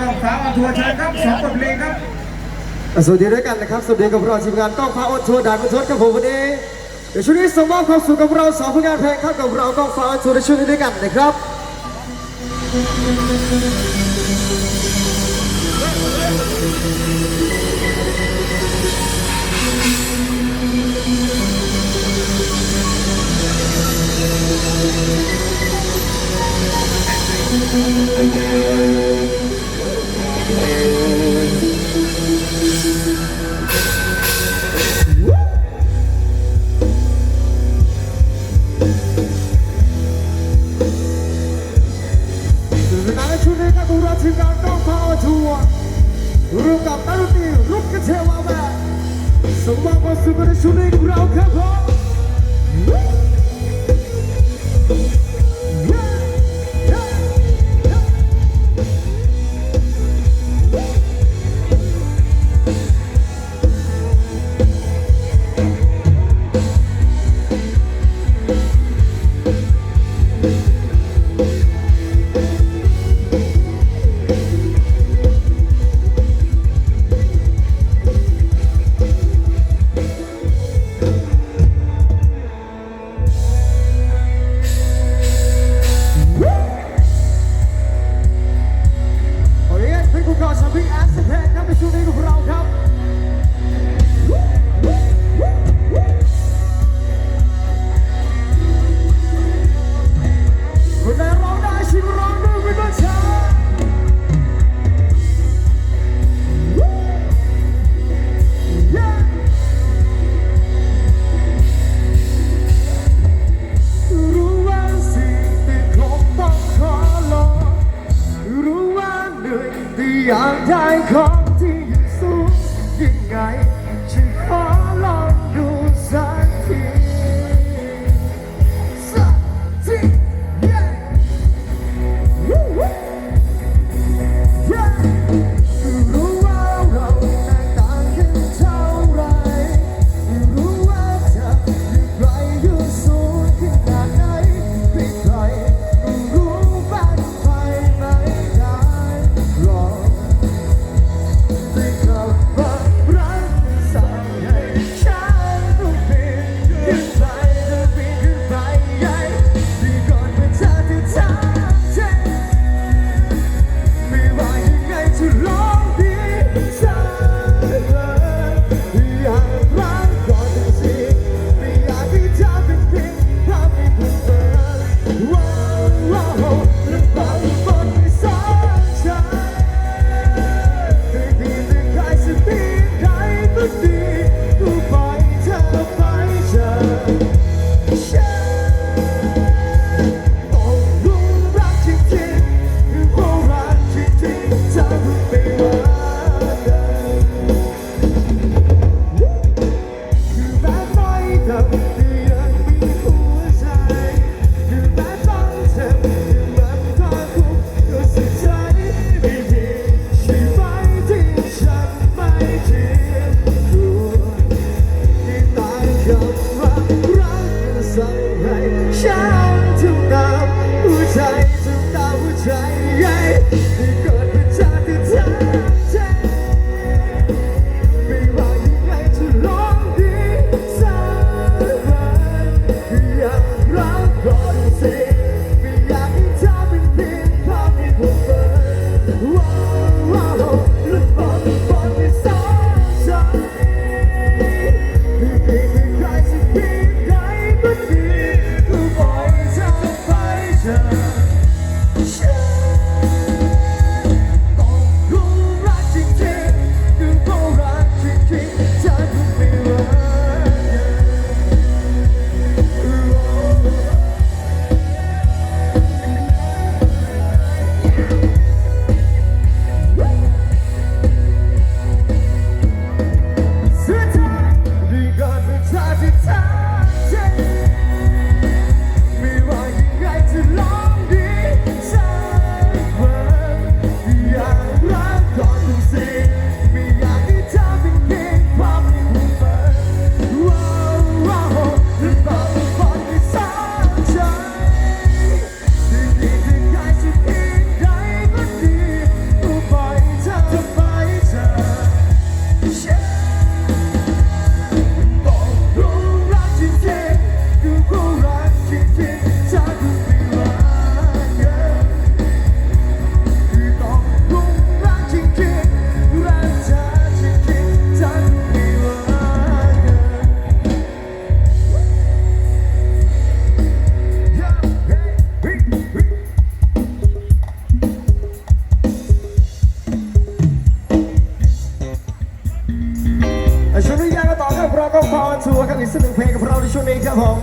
กล้องฟ้าออนทัวร์เชิญครับสองบทเพลงครับสวัสดีด้วยกันนะครับสวัสดีกับเราทีมงานกล้องฟ้าออนทัวร์ด่านประชดครับผมวันนี้เดี๋ยวช่วงนี้ส่งมอบความสุขกับเราสองผลงานเพลงครับกับเรากล้องฟ้าออนทัวร์ในช่วงนี้ด้วยกันนะครับ ส่งมอบ อยแความรักมันำให้ฉันทำตามหัวใจทำตาหัวใจที่เกิดเป็นชาติทางไม่ว่ายังไงจะลองดีสักวันอยากรัก ช่วงนี้ยากก็ต่อครับเราก็พอนทัวร์ครับอีกสักหนึ่งเพลงกับเราในช่วงนี้ครับผม